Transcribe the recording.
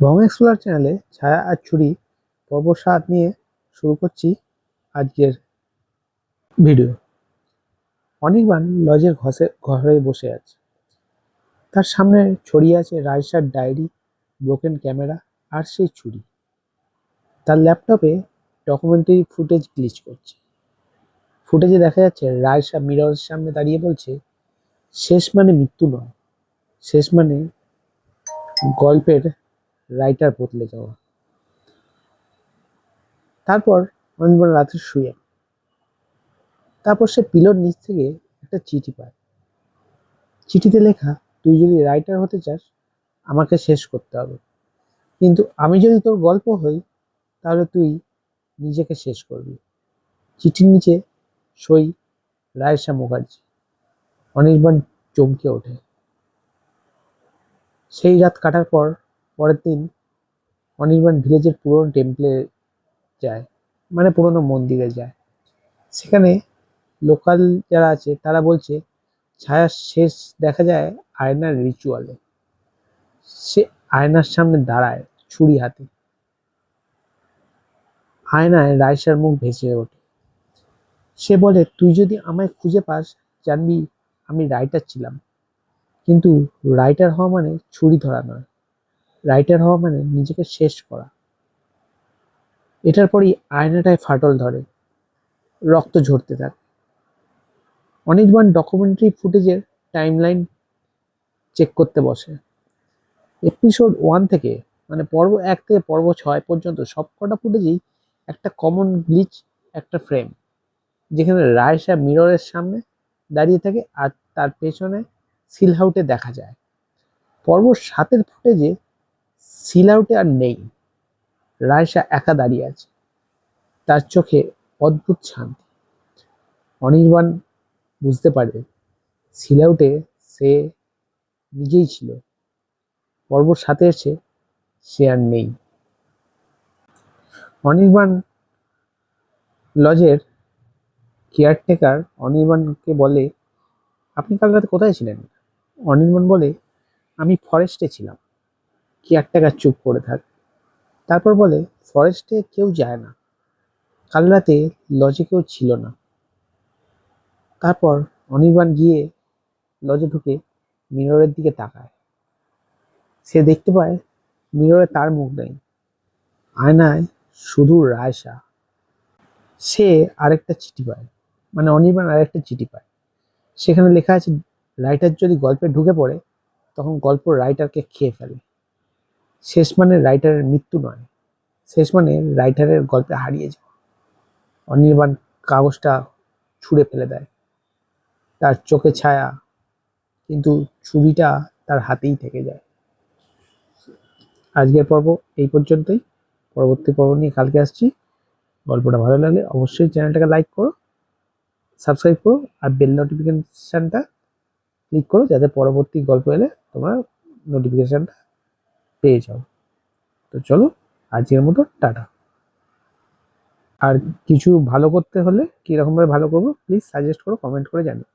বং explore চ্যানেলে ছায়া আর ছুরি পর্ব সাত নিয়ে শুরু করছি আজকের ভিডিও। অনেকবার লজের ঘষে ঘরে বসে আছে। তার সামনে ছড়িয়ে আছে রাইসার ডায়েরি, ব্রোকেন ক্যামেরা আর সেই ছুরি। তার ল্যাপটপে ডকুমেন্টারি ফুটেজ গ্লিচ করছে। ফুটেজে দেখা যাচ্ছে রাইসা মিররের সামনে দাঁড়িয়ে বলছে, শেষ মানে মৃত্যু নয়। শেষ মানে গল্পের রাইটার বদলে যাওয়া। তারপর অনির্বাণ রাতে শুয়ে। তারপর সে পিলোর নিচ থেকে একটা চিঠি পায়। চিঠিতে লেখা, তুই যদি রাইটার হতে চাস, আমাকে শেষ করতে হবে। কিন্তু আমি যদি তোর গল্প হই, তাহলে তুই নিজেকে শেষ করবি। চিঠির নিচে সই রায়সা মুখার্জি। অনির্বাণ চমকে ওঠে। সেই রাত কাটার পর পরের দিন অনির্বাণ ভিলেজের পুরনো টেম্পলে যায় মানে পুরনো মন্দিরে যায়। সেখানে লোকাল যারা আছে, তারা বলছে, ছায়ার শেষ দেখা যায় আয়নার রিচুয়ালে সে আয়নার সামনে দাঁড়ায় ছুরি হাতে। আয়নায় রায়সার মুখ ভেসে ওঠে। সে বলে, তুই যদি আমায় খুঁজে পাস, জানবি আমি রাইটার ছিলাম। কিন্তু রাইটার হওয়া মানে ছুরি ধরা নয়। রাইটার হওয়া মানে নিজেকে শেষ করা। এটার পরই আয়নাটায় ফাটল ধরে, রক্ত ঝরতে থাকে। অনির্বাণ ডকুমেন্টারি ফুটেজের টাইমলাইন চেক করতে বসে। এপিসোড ওয়ান থেকে মানে পর্ব এক থেকে পর্ব ছয় পর্যন্ত সব কটা ফুটেজেই একটা কমন গ্লিচ একটা ফ্রেম যেখানে রায়সা মিররের সামনে দাঁড়িয়ে থাকে আর তার পেছনে সিলহাউটে দেখা যায়। পর্ব সাতের ফুটেজে সিলআউটে আর নেই। রায়সা একা দাঁড়িয়ে আছে। তার চোখে অদ্ভুত শান্তি। অনির্বাণ বুঝতে পারে সিলআউটে সে নিজেই ছিল। পর্ব সাথে এসে সে আর নেই। অনির্বাণ লজের কেয়ারটেকার অনির্বাণকে বলে, আপনি কাল রাতে কোথায় ছিলেন? অনির্বাণ বলে, আমি ফরেস্টে ছিলাম। কেয়ারটেকার চুপ করে থাকে। তারপর বলে ফরেস্টে কেউ যায় না। কাল রাতে লজে কেউ ছিল না। তারপর অনির্বাণ গিয়ে লজে ঢুকে মিররের দিকে তাকায়। সে দেখতে পায় মিররে তার মুখ নেই। আয়নায় শুধু রায়সা। সে আরেকটা চিঠি পায়। মানে অনির্বাণ আরেকটা চিঠি পায়। সেখানে লেখা আছে রাইটার যদি গল্পে ঢুকে পড়ে, তখন গল্প রাইটারকে খেয়ে ফেলে। শেষ মানে রাইটারের মৃত্যু নয় শেষ মানে রাইটারের গল্পে হারিয়ে যাওয়া অনির্বাণ কাগজটা ছুঁড়ে ফেলে দেয়। তার চোখে ছায়া, কিন্তু ছুরিটা তার হাতেই থেকে যায়। আজকের পর্ব এই পর্যন্তই। পরবর্তী পর্ব নিয়ে কালকে আসছি। গল্পটা ভালো লাগলে অবশ্যই চ্যানেলটাকে লাইক করো সাবস্ক্রাইব করো, আর বেল নোটিফিকেশানটা ক্লিক করো, যাতে পরবর্তী গল্প এলে তোমরা নোটিফিকেশানটা পেয়ে যাও। তো চলো, আজকের মতো টাটা। আর কিছু ভালো করতে হলে, কীরকমভাবে ভালো করব প্লিজ সাজেস্ট করো কমেন্ট করে জানিও।